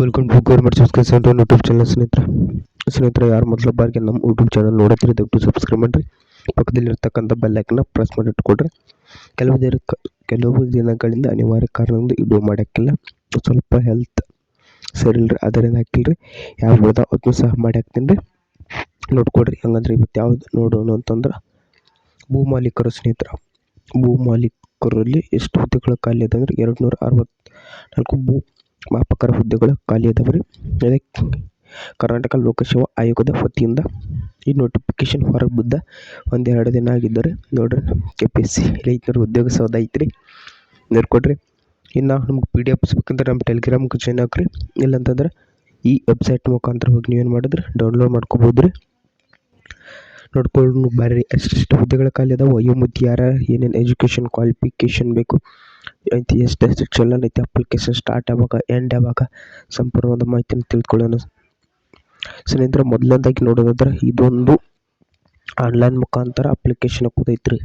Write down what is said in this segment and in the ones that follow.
Welcome to government subscribe center YouTube channel ಸ್ನೇಹಿತರೆ. ಸ್ನೇಹಿತರೆ, ಯಾರು ಮೊದಲ ಬಾರಿಗೆ ನಮ್ಮ ಯೂಟ್ಯೂಬ್ ಚಾನಲ್ ನೋಡುತ್ತೀರಿ, ದಯವಿಟ್ಟು ಸಬ್ಸ್ಕ್ರೈಬ್ ಮಾಡಿರಿ. ಪಕ್ಕದಲ್ಲಿರ್ತಕ್ಕಂಥ ಬೆಲ್ಲೈಕನ್ನ ಪ್ರೆಸ್ ಮಾಡಿ ಇಟ್ಕೊಡ್ರಿ ಕೆಲವು ದಿನ ಕೆಲವು ದಿನಗಳಿಂದ ಅನಿವಾರ್ಯ ಕಾರಣದಿಂದ ಇದು ಮಾಡೋಕ್ಕಿಲ್ಲ. ಸ್ವಲ್ಪ ಹೆಲ್ತ್ ಸರಿ ಇಲ್ರಿ, ಅದರಿಂದ ಹಾಕಿಲ್ರಿ. ಯಾವ ಹೋದ ಅದನ್ನು ಸಹ ಮಾಡಿ ಹಾಕ್ತೀನಿ. ರೀ ನೋಡ್ಕೊಡ್ರಿ, ಹಂಗಂದ್ರೆ ಇವತ್ತು ಯಾವ್ದು ನೋಡೋಣ ಅಂತಂದ್ರೆ, ಭೂ ಮಾಲೀಕರು ಸ್ನೇಹಿತರ. ಭೂ ಮಾಲೀಕರಲ್ಲಿ ಎಷ್ಟು ಹುದ್ದೆಗಳ ಖಾಲಿ ಇದೆ ಎರಡು ನೂರ ಅರವತ್ತ್ನಾಲ್ಕು ಭೂ ಮಾಪಕರ ಹುದ್ದೆಗಳು ಖಾಲಿ ಇದಾವೆ ರೀ ಅದಕ್ಕೆ ಕರ್ನಾಟಕ ಲೋಕಸೇವಾ ಆಯೋಗದ ವತಿಯಿಂದ ಈ ನೋಟಿಫಿಕೇಶನ್ ಹೊರಗೆ ಬಿದ್ದ ಒಂದೆರಡು ದಿನ ಆಗಿದ್ದರೆ ನೋಡ್ರಿ ಕೆ ಪಿ ಎಸ್ ಸಿ ರೈತರ ಉದ್ಯೋಗ ಸೌಧ ಐತ್ರಿ. ನೋಡ್ಕೊಡ್ರಿ ಇನ್ನು ನಮ್ಗೆ ಪಿ ಡಿ ಎಫ್ ಬೇಕಂದ್ರೆ ನಮ್ಮ ಟೆಲಿಗ್ರಾಮ್ಗೆ ಜಾಯ್ನ್ ಹಾಕ್ರಿ ಇಲ್ಲಂತಂದ್ರೆ ಈ ವೆಬ್ಸೈಟ್ ಮುಖಾಂತರ ಹೋಗಿ ನೀವೇನು ಮಾಡಿದ್ರೆ? ಡೌನ್ಲೋಡ್ ಮಾಡ್ಕೋಬೋದು ರೀ ನೋಡ್ಕೊಂಡು ಬರ್ರಿ ಅಷ್ಟಿಷ್ಟು ಹುದ್ದೆಗಳ ಖಾಲಿ ಅದಾವೆ ವಯೋಮಿತಿ ಯಾರು ಏನೇನು ಎಜುಕೇಷನ್ ಕ್ವಾಲಿಫಿಕೇಷನ್ ಬೇಕು ಐತಿ ಎಷ್ಟು ಚಲೋ ಐತಿ ಅಪ್ಲಿಕೇಶನ್ ಸ್ಟಾರ್ಟ್ ಯಾವಾಗ ಎಂಡ್ ಯಾವಾಗ ಸಂಪೂರ್ಣವಾದ ಮಾಹಿತಿಯನ್ನು ತಿಳ್ಕೊಳ್ಳೋಣ. ಸ್ನೇಹಿತರೆ, ಮೊದಲನೇದಾಗಿ ನೋಡೋದಾದ್ರೆ, ಇದೊಂದು ಆನ್ಲೈನ್ ಮುಖಾಂತರ ಅಪ್ಲಿಕೇಶನ್ ಹಾಕೋದೈತ್ರಿ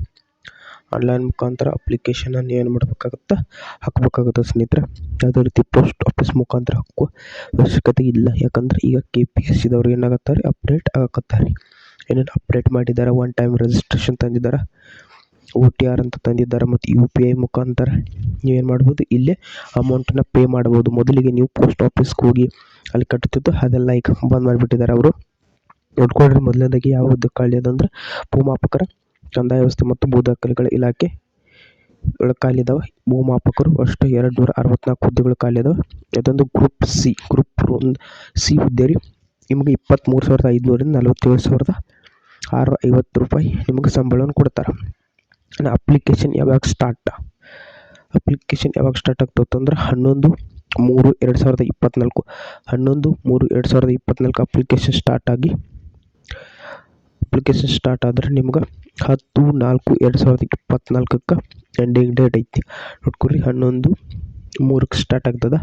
ಆನ್ಲೈನ್ ಮುಖಾಂತರ ಅಪ್ಲಿಕೇಶನ್ ಏನು ಮಾಡ್ಬೇಕಾಗತ್ತೆ? ಹಾಕಬೇಕಾಗುತ್ತೆ ಸ್ನೇಹಿತರೆ. ಯಾವುದೇ ರೀತಿ ಪೋಸ್ಟ್ ಆಫೀಸ್ ಮುಖಾಂತರ ಹಾಕುವ ಅವಶ್ಯಕತೆ ಇಲ್ಲ. ಯಾಕಂದ್ರೆ ಈಗ ಕೆ ಪಿ ಎಸ್ ಸಿದವ್ರು ಏನಾಗತ್ತಾರೆ? ಅಪ್ಡೇಟ್ ಆಗಕತ್ತಾರೆ. ಏನೇನು ಅಪ್ಡೇಟ್ ಮಾಡಿದ್ದಾರೆ ಒನ್ ಟೈಮ್ ರಿಜಿಸ್ಟ್ರೇಷನ್ ತಂದಿದ್ದಾರೆ ಒ ಟಿ ಆರ್ ಅಂತ ತಂದಿದ್ದಾರೆ ಮತ್ತು ಯು ಪಿ ಐ ಮುಖಾಂತರ ನೀವೇನು ಮಾಡ್ಬೋದು, ಇಲ್ಲೇ ಅಮೌಂಟನ್ನು ಪೇ ಮಾಡ್ಬೋದು. ಮೊದಲಿಗೆ ನೀವು ಪೋಸ್ಟ್ ಆಫೀಸ್ಗೆ ಹೋಗಿ ಅಲ್ಲಿ ಕಟ್ಟುತ್ತಿತ್ತು ಅದೆಲ್ಲ ಈಗ ಬಂದ್ ಮಾಡಿಬಿಟ್ಟಿದ್ದಾರೆ ಅವರು. ನೋಡ್ಕೊಂಡ್ರೆ ಮೊದಲನೇದಾಗಿ ಯಾವ ಖಾಲಿ ಅದಂದ್ರೆ ಭೂಮಾಪಕರ ಕಂದಾಯ ವ್ಯವಸ್ಥೆ ಮತ್ತು ಭೂ ದಾಖಲೆಗಳ ಇಲಾಖೆ ಖಾಲಿ ಇದಾವೆ ಭೂಮಾಪಕರು ಅಷ್ಟು ಎರಡು ನೂರ ಅರವತ್ನಾಲ್ಕು ಹುದ್ದೆಗಳು ಖಾಲಿ ಇದಾವೆ ಅದೊಂದು ಗ್ರೂಪ್ ಸಿ ಗ್ರೂಪ್ ಒಂದು ಸಿ ಹುದ್ದೆ ರೀ. ನಿಮಗೆ ಇಪ್ಪತ್ತ್ಮೂರು ಸಾವಿರದ ಐದುನೂರಿಂದ ನಲವತ್ತೇಳು ಸಾವಿರದ ಆರು ಐವತ್ತು ರೂಪಾಯಿ ನಿಮಗೆ ಸಂಬಳವನ್ನು ಕೊಡ್ತಾರೆ. ಅಪ್ಲಿಕೇಶನ್ ಯಾವಾಗ ಸ್ಟಾರ್ಟ್ ಅಪ್ಲಿಕೇಶನ್ ಯಾವಾಗ ಸ್ಟಾರ್ಟ್ ಆಗ್ತದಂದ್ರೆ ಹನ್ನೊಂದು ಮೂರು ಎರಡು ಸಾವಿರದ ಇಪ್ಪತ್ತ್ನಾಲ್ಕು ಹನ್ನೊಂದು ಮೂರು ಎರಡು ಸಾವಿರದ ಇಪ್ಪತ್ತ್ನಾಲ್ಕು ಅಪ್ಲಿಕೇಶನ್ ಸ್ಟಾರ್ಟ್ ಆಗಿ ಅಪ್ಲಿಕೇಶನ್ ಸ್ಟಾರ್ಟ್ ಆದರೆ ನಿಮ್ಗೆ ಹತ್ತು ನಾಲ್ಕು ಎರಡು ಸಾವಿರದ ಇಪ್ಪತ್ತ್ನಾಲ್ಕಕ್ಕೆ ಎಂಡಿಂಗ್ ಡೇಟ್ ಐತಿ. ನೋಡ್ಕೊರಿ ಹನ್ನೊಂದು ಮೂರಕ್ಕೆ ಸ್ಟಾರ್ಟ್ ಆಗ್ತದೆ,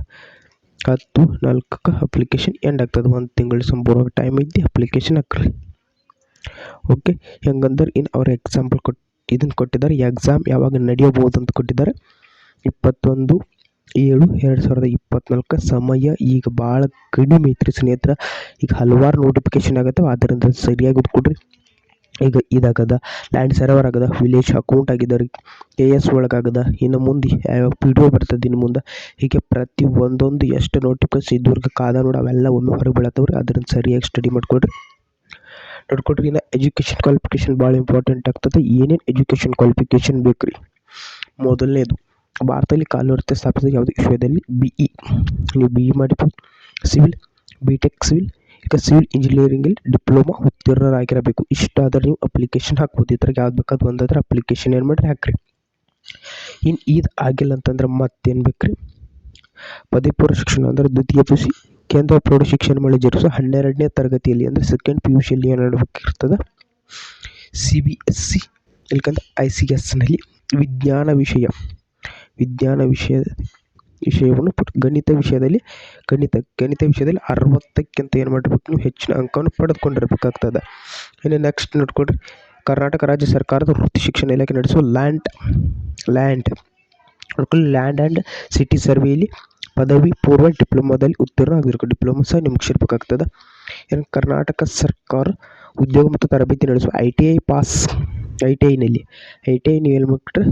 ಹತ್ತು ನಾಲ್ಕಕ್ಕೆ ಅಪ್ಲಿಕೇಶನ್ ಎಂಡ್ ಆಗ್ತದೆ. ಒಂದು ತಿಂಗಳು ಸಂಪೂರ್ಣವಾಗಿ ಟೈಮ್ ಐತಿ ಅಪ್ಲಿಕೇಶನ್ ಹಾಕ್ರಿ. ಓಕೆ ಹೆಂಗಂದ್ರೆ ಇನ್ನು ಅವ್ರ ಎಕ್ಸಾಂಪಲ್ ಕೊಟ್ಟು ಇದನ್ನು ಕೊಟ್ಟಿದ್ದಾರೆ. ಎಕ್ಸಾಮ್ ಯಾವಾಗ ನಡೆಯಬಹುದು ಅಂತ ಕೊಟ್ಟಿದ್ದಾರೆ. ಇಪ್ಪತ್ತೊಂದು ಏಳು ಎರಡು ಸಾವಿರದ ಇಪ್ಪತ್ತ್ನಾಲ್ಕು ಸಮಯ. ಈಗ ಭಾಳ ಕಡಿಮೆ ಐತ್ರಿ ಸ್ನೇಹಿತರ. ಈಗ ಹಲವಾರು ನೋಟಿಫಿಕೇಶನ್ ಆಗುತ್ತೆ ಆದ್ದರಿಂದ ಸರಿಯಾಗಿ ಓದ್ಕೊಡ್ರಿ ಈಗ ಇದಾಗದ. ಲ್ಯಾಂಡ್ ಸರ್ವರ್ ಆಗದ. ವಿಲೇಜ್ ಅಕೌಂಟ್ ಆಗಿದೆ ರೀ ಕೆ ಎಸ್ ಒಳಗಾಗದ. ಇನ್ನು ಮುಂದೆ ಯಾವ ಪಿ ಡಿ ಒ ಬರ್ತದೆ ಇನ್ನು ಮುಂದೆ. ಹೀಗೆ ಪ್ರತಿ ಒಂದೊಂದು ಎಷ್ಟು ನೋಟಿಫಿಕೇಶನ್ ಇದ್ದವ್ರಿಗೆ ಕಾದ ನೋಡಿ ಅವೆಲ್ಲ ಒಮ್ಮೆ ಹೊರಗೆ ಬೀಳತ್ತವ್ರಿ. ಅದರಿಂದ ಸರಿಯಾಗಿ ಸ್ಟಡಿ ಮಾಡ್ಕೊಡ್ರಿ. ನೋಡ್ಕೊಡ್ರಿ, ಇನ್ನು ಎಜುಕೇಷನ್ ಕ್ವಾಲಿಫಿಕೇಶನ್ ಭಾಳ ಇಂಪಾರ್ಟೆಂಟ್ ಆಗ್ತದೆ. ಏನೇನು ಎಜುಕೇಷನ್ ಕ್ವಾಲಿಫಿಕೇಶನ್ ಬೇಕು ರೀ ಮೊದಲನೇದು, ಭಾರತದಲ್ಲಿ ಕಾಲುವರ್ತೆ ಸ್ಥಾಪಿಸಿದ ಯಾವುದೇ? ವಿಷಯದಲ್ಲಿ ಬಿ ಇ ನೀವು B E civil B tech civil ಈಗ ಸಿವಿಲ್ ಇಂಜಿನಿಯರಿಂಗಲ್ಲಿ ಡಿಪ್ಲೊಮಾ ಉತ್ತೀರ್ಣರಾಗಿರಬೇಕು. ಇಷ್ಟಾದ್ರೆ ನೀವು ಅಪ್ಲಿಕೇಶನ್ ಹಾಕ್ಬೋದು. ಇದ್ರಾಗ ಯಾವ್ದು ಬೇಕಾದ್ರೆ ಒಂದಾದ್ರೆ ಅಪ್ಲಿಕೇಶನ್ ಏನು ಮಾಡಿರಿ ಹಾಕ್ರಿ. ಇನ್ನು ಇದು ಆಗಿಲ್ಲ ಅಂತಂದ್ರೆ ಮತ್ತೇನು ಬೇಕು ರೀ ಪದವಿ ಪೂರ್ವ ಶಿಕ್ಷಣ ಅಂದರೆ ದ್ವಿತೀಯ ಪಿ ಯು ಸಿ ಕೇಂದ್ರ ಪ್ರೌಢ ಶಿಕ್ಷಣ ಮಂಡಳಿ ಜರುಗಿಸುವ ಹನ್ನೆರಡನೇ ತರಗತಿಯಲ್ಲಿ ಅಂದರೆ ಸೆಕೆಂಡ್ ಪಿ ಯು ಸಿಯಲ್ಲಿ ಏನು ಮಾಡಬೇಕಿರ್ತದೆ ಸಿ ಬಿ ಎಸ್ ಸಿ ಇಲ್ಕಂದ್ರೆ ಐ ಸಿ ಎಸ್ನಲ್ಲಿ ವಿಜ್ಞಾನ ವಿಷಯ. ವಿಜ್ಞಾನ ವಿಷಯ ವಿಷಯವನ್ನು ಗಣಿತ ವಿಷಯದಲ್ಲಿ ಗಣಿತ ಗಣಿತ ವಿಷಯದಲ್ಲಿ ಅರವತ್ತಕ್ಕಿಂತ ಏನು ಮಾಡಿರ್ಬೇಕು ನೀವು ಹೆಚ್ಚಿನ ಅಂಕವನ್ನು ಪಡೆದುಕೊಂಡಿರಬೇಕಾಗ್ತದೆ. ಇನ್ನು ನೆಕ್ಸ್ಟ್ ನೋಡ್ಕೊಡ್ರಿ ಕರ್ನಾಟಕ ರಾಜ್ಯ ಸರ್ಕಾರದ ವೃತ್ತಿ ಶಿಕ್ಷಣ ಇಲಾಖೆ ನಡೆಸುವ ಲ್ಯಾಂಡ್ ಲ್ಯಾಂಡ್. ನೋಡ್ಕೊಂಡು ಲ್ಯಾಂಡ್ ಆ್ಯಂಡ್ ಸಿಟಿ ಸರ್ವೆಯಲ್ಲಿ ಪದವಿ ಪೂರ್ವ ಡಿಪ್ಲೊಮಾದಲ್ಲಿ ಆಗಿರ್ಬೇಕು ಡಿಪ್ಲೊಮಾ ಸಹ ನಿಮ್ಗೆ ಸೇರ್ಬೇಕಾಗ್ತದೆ ಏನು ಕರ್ನಾಟಕ ಸರ್ಕಾರ ಉದ್ಯೋಗ ಮತ್ತು ತರಬೇತಿ ನಡೆಸುವ I T I pass, I T ಐನಲ್ಲಿ, I T I ನೀವು ಹೇಳ್ಬಿಟ್ರೆ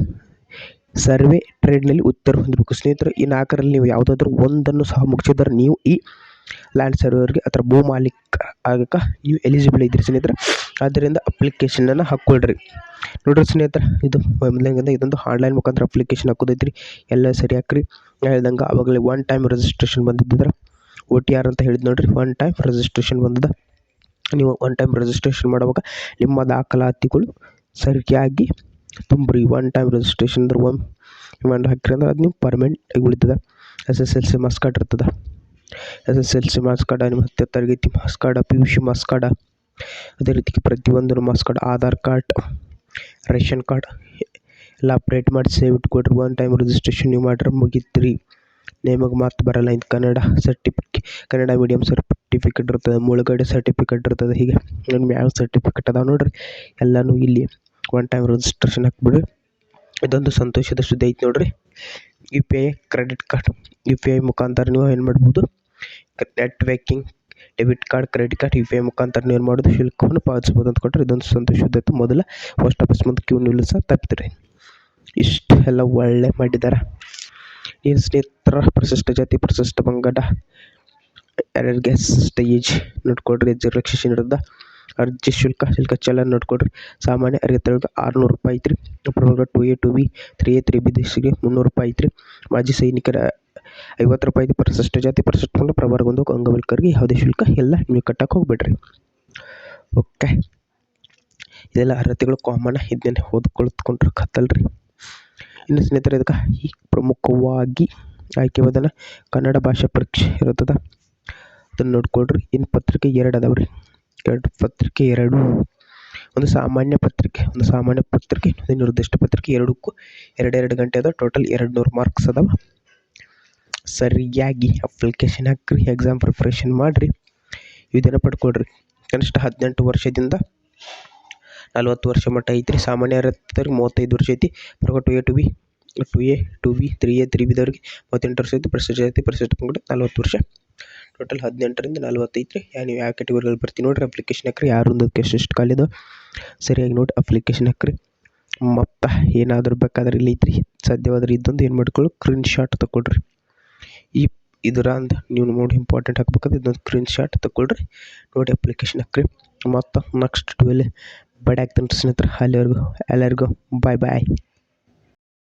ಸರ್ವೆ ಟ್ರೇಡ್ನಲ್ಲಿ ಉತ್ತರ ಹೊಂದಬೇಕು ಸ್ನೇಹಿತರು, ಈ ನಾಲ್ಕರಲ್ಲಿ ನೀವು ಯಾವುದಾದ್ರೂ ಒಂದನ್ನು ಸಹ ಮುಗಿಸಿದರೆ ನೀವು ಈ ಲ್ಯಾಂಡ್ ಸರ್ವೇರ್ಗೆ, ಅಥವಾ ಭೂ ಮಾಲೀಕ ಆಗಕ್ಕೆ ನೀವು ಎಲಿಜಿಬಲ್ ಇದ್ದೀರಿ. ಸ್ನೇಹಿತರೆ ಆದ್ದರಿಂದ ಅಪ್ಲಿಕೇಶನನ್ನು ಹಾಕ್ಕೊಳ್ರಿ. ನೋಡ್ರಿ ಸ್ನೇಹಿತರೆ, ಇದು ಮೊದಲಿಂದ ಇದೊಂದು ಆನ್ಲೈನ್ ಮುಖಾಂತರ ಅಪ್ಲಿಕೇಶನ್ ಹಾಕೋದೈತ್ರಿ. ಎಲ್ಲ ಸರಿ ಹಾಕ್ರಿ. ಹೇಳ್ದಂಗೆ ಆವಾಗಲೇ ಒನ್ ಟೈಮ್ ರಿಜಿಸ್ಟ್ರೇಷನ್ ಬಂದಿದ್ದಿದ್ರೆ ಓ ಟಿ ಆರ್ ಅಂತ ಹೇಳಿದ್ ನೋಡಿರಿ ಒನ್ ಟೈಮ್ ರಿಜಿಸ್ಟ್ರೇಷನ್ ಬಂದದ. ನೀವು ಒನ್ ಟೈಮ್ ರಿಜಿಸ್ಟ್ರೇಷನ್ ಮಾಡುವಾಗ ನಿಮ್ಮ ದಾಖಲಾತಿಗಳು ಸರಿಯಾಗಿ ತುಂಬ್ರಿ. ಒನ್ ಟೈಮ್ ರಿಜಿಸ್ಟ್ರೇಷನ್ ಅಂದ್ರೆ ಒನ್ ರಿಮೈಂಡ್ ಹಾಕಿರಿ ಅಂದ್ರೆ ಅದು ನೀವು ಪರ್ಮನೆಂಟ್ ಉಳಿತದೆ. S S L C marks card ಇರ್ತದೆ. S S L C marks ನಿಮ್ಮ ಹತ್ತಿರ ತರಗತಿ marks card P U C marks ಅದೇ ರೀತಿ ಪ್ರತಿಯೊಂದು card Aadhaar card, ration card ಎಲ್ಲ ಅಪ್ಡೇಟ್ ಮಾಡಿ ಸೇವ್ ಇಟ್ಕೊಡ್ರಿ. ಒನ್ ಟೈಮ್ ರಿಜಿಸ್ಟ್ರೇಷನ್ ನೀವು ಮಾಡ್ರೆ ಮುಗಿತ್ರಿ. ನಿಮಗೆ ಮತ್ತೆ ಬರಲ್ಲ ಇದು Kannada certificate Kannada medium certificate ಇರ್ತದೆ, ಮುಳುಗಡೆ ಸರ್ಟಿಫಿಕೇಟ್ ಇರ್ತದೆ. ಹೀಗೆ ನಿಮ್ಮ ಯಾವ ಸರ್ಟಿಫಿಕೇಟ್ ಅದಾವೆ ನೋಡಿರಿ. ಎಲ್ಲನೂ ಇಲ್ಲಿ ಒನ್ ಟೈಮ್ ರಿಜಿಸ್ಟ್ರೇಷನ್ ಹಾಕ್ಬಿಡ್ರಿ. ಇದೊಂದು ಸಂತೋಷದ ಸುದ್ದಿ ಐತೆ ನೋಡಿರಿ. U P I credit card U P I ಮುಖಾಂತರ ನೀವು ಏನು ಮಾಡ್ಬೋದು? Net banking debit card credit card U P I ಮುಖಾಂತರ ಏನು ಮಾಡೋದು ಶುಲ್ಕವನ್ನು ಪಾವತಿಸ್ಬೋದು ಅಂತ ಕೊಟ್ಟರೆ ಇದೊಂದು ಸಂತೋಷದ್ದು ಮೊದಲ ಪೋಸ್ಟ್ ಆಫೀಸ್ ಮುಂದೆ ಕ್ಯೂ ನಿಲ್ಲಿಸ ತಪ್ಪಿದ್ರಿ ಇಷ್ಟು ಎಲ್ಲ ಒಳ್ಳೆ ಮಾಡಿದ್ದಾರೆ ಏನು ಸ್ನೇಹಿತರ, ಪ್ರಶಸ್ತ ಜಾತಿ, ಪ್ರಶಸ್ತ ಪಂಗಡ ಯಾರ್ಯಾರಿಗೆ ಸ್ಟೇಜ್ ನೋಡ್ಕೊಡ್ರಿ ರಿಲ್ಯಾಕ್ಸೇಷನ್ ಇರೋದ ಅರ್ಜಿ ಶುಲ್ಕ ಶುಲ್ಕ ಚಲನ್ ನೋಡ್ಕೊಡ್ರಿ. ಸಾಮಾನ್ಯ ಅರವತ್ತೇಳು ಆರುನೂರು ರೂಪಾಯಿ ಐತ್ರಿ. Two A two B three A three B ಮುನ್ನೂರು ರೂಪಾಯಿ ಐತ್ರಿ. ಮಾಜಿ ಸೈನಿಕರ ಐವತ್ತು ರೂಪಾಯಿ ಐತಿ ಪರಿಶಿಷ್ಟ ಜಾತಿ ಪರಿಶಿಷ್ಟ ಮಾಡಿ ಪ್ರವರ್ಗ ಒಂದು ಅಂಗವಿಕಲರಿಗೆ ಯಾವುದೇ ಶುಲ್ಕ ಎಲ್ಲ ನೀವು ಕಟ್ಟಕ್ಕೆ ಹೋಗ್ಬೇಡ್ರಿ. ಓಕೆ. ಇದೆಲ್ಲ ಅರ್ಹತೆಗಳು ಕಾಮನ್ ಇದನ್ನೇ ಓದ್ಕೊಳ್ತ್ಕೊಂಡ್ರೆ ಕತ್ತಲ್ರಿ. ಇನ್ನು ಸ್ನೇಹಿತರೆ, ಇದಕ್ಕೆ ಈ ಪ್ರಮುಖವಾಗಿ ಆಯ್ಕೆವಾದನ ಕನ್ನಡ ಭಾಷಾ ಪರೀಕ್ಷೆ ಇರುತ್ತದೆ. ಅದನ್ನು ನೋಡ್ಕೊಳ್ರಿ, ಇನ್ನು ಪತ್ರಿಕೆ ಎರಡು ಅದಾವೆ ರೀ ಎರಡು ಪತ್ರಿಕೆ ಎರಡು. ಒಂದು ಸಾಮಾನ್ಯ ಪತ್ರಿಕೆ, ಒಂದು ಸಾಮಾನ್ಯ ಪತ್ರಿಕೆ ಒಂದು ನಿರ್ದಿಷ್ಟ ಪತ್ರಿಕೆ, ಎರಡಕ್ಕೂ ಎರಡೆರಡು ಗಂಟೆ ಅದ ಟೋಟಲ್ ಎರಡು ನೂರು ಮಾರ್ಕ್ಸ್ ಅದಾವೆ. ಸರಿಯಾಗಿ ಅಪ್ಲಿಕೇಶನ್ ಹಾಕ್ರಿ ಎಕ್ಸಾಮ್ ಪ್ರಿಪ್ರೇಷನ್ ಮಾಡಿರಿ. ಇದನ್ನು ಪಡ್ಕೊಳ್ರಿ. ಕನಿಷ್ಠ ಹದಿನೆಂಟು ವರ್ಷದಿಂದ ನಲ್ವತ್ತು ವರ್ಷ ಮಟ್ಟ ಐತ್ರಿ. ಸಾಮಾನ್ಯ ಅರ್ಹತೆ ಮೂವತ್ತೈದು ವರ್ಷ ಐತಿ. Two A two B two A two B three A three ಬಿದವ್ರಿಗೆ ಮೂವತ್ತೆಂಟು ವರ್ಷ ಐತಿ. ಪರಿಶಿಷ್ಟ ಐತಿ. ಪರಿಶಿಷ್ಟ ಪಂಗಡ ನಲ್ವತ್ತು ವರ್ಷ. ಟೋಟಲ್ ಹದಿನೆಂಟರಿಂದ ನಲ್ವತ್ತೈದು ರೀ ಯಾ ನೀವು ಯಾವ ಕ್ಯಾಟಗರಿಗಳು ಬರ್ತೀನಿ ನೋಡಿರಿ. ಅಪ್ಲಿಕೇಶನ್ ಹಾಕ್ರಿ. ಯಾರು ಒಂದಕ್ಕೆ ಎಷ್ಟು ಕಾಲಿದೋ ಸರಿಯಾಗಿ ನೋಡಿ ಅಪ್ಲಿಕೇಶನ್ ಹಾಕ್ರಿ. ಮತ್ತು ಏನಾದರೂ ಬೇಕಾದ್ರೆ ಇಲ್ಲಿ ಐತ್ರಿ. ಸಾಧ್ಯವಾದ್ರೆ ಇದ್ದೊಂದು ಏನು ಮಾಡ್ಕೊಳ್ಳಿ. ಸ್ಕ್ರೀನ್ ಶಾಟ್ ತಗೊಳ್ರಿ ಇದರ ಅಂದ ನೀವು ನೋಡಿ ಇಂಪಾರ್ಟೆಂಟ್ ಹಾಕ್ಬೇಕಾದ್ರೆ ಇದೊಂದು ಸ್ಕ್ರೀನ್ ಶಾಟ್ ತಗೊಳ್ರಿ. ನೋಡಿ ಅಪ್ಲಿಕೇಶನ್ ಹಾಕ್ರಿ. ಮತ್ತು ನೆಕ್ಸ್ಟ್ ಟ್ವೆಲ್ ಬಡ್ ಆಗ್ತಾನೆ ಸ್ನೇಹಿತರೆ. ಅಲ್ಲಿವರೆಗೂ ಎಲ್ಲರಿಗೂ ಬಾಯ್ ಬಾಯ್